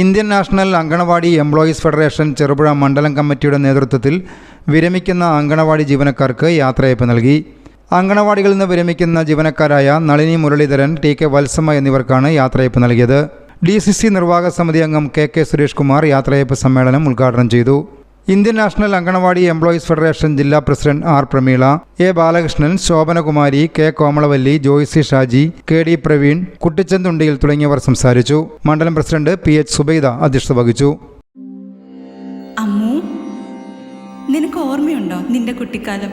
Indian national anganwadi employees federation Cherupuzha മണ്ഡലം കമ്മിറ്റിയുടെ നേതൃത്വത്തിൽ വിരമിക്കുന്ന അങ്കണവാടി ജീവനക്കാർക്ക് യാത്രയയപ്പ് നൽകി. അങ്കണവാടികളിൽ നിന്ന് വിരമിക്കുന്ന ജീവനക്കാരായ നളിനി മുരളീധരൻ ടി കെ വത്സമ്മ എന്നിവർക്കാണ് യാത്രയയപ്പ് നൽകിയത്. ഡി സി സി നിർവാഹക സമിതി അംഗം കെ കെ സുരേഷ് കുമാർ യാത്രയപ്പ് സമ്മേളനം ഉദ്ഘാടനം ചെയ്തു. Indian national anganwadi employees federation ജില്ലാ president R Prameela A Balakrishnan Sobhanakumari K Komalavalli Joycy Shaji K D Praveen കുട്ടിച്ചന്തുണ്ടിയിൽ തുടങ്ങിയവർ സംസാരിച്ചു. മണ്ഡലം പ്രസിഡന്റ് പി എച്ച് സുബൈദ അധ്യക്ഷത വഹിച്ചു. അമ്മു നിനക്ക് ഓർമ്മയുണ്ടോ നിന്റെ കുട്ടിക്കാലം?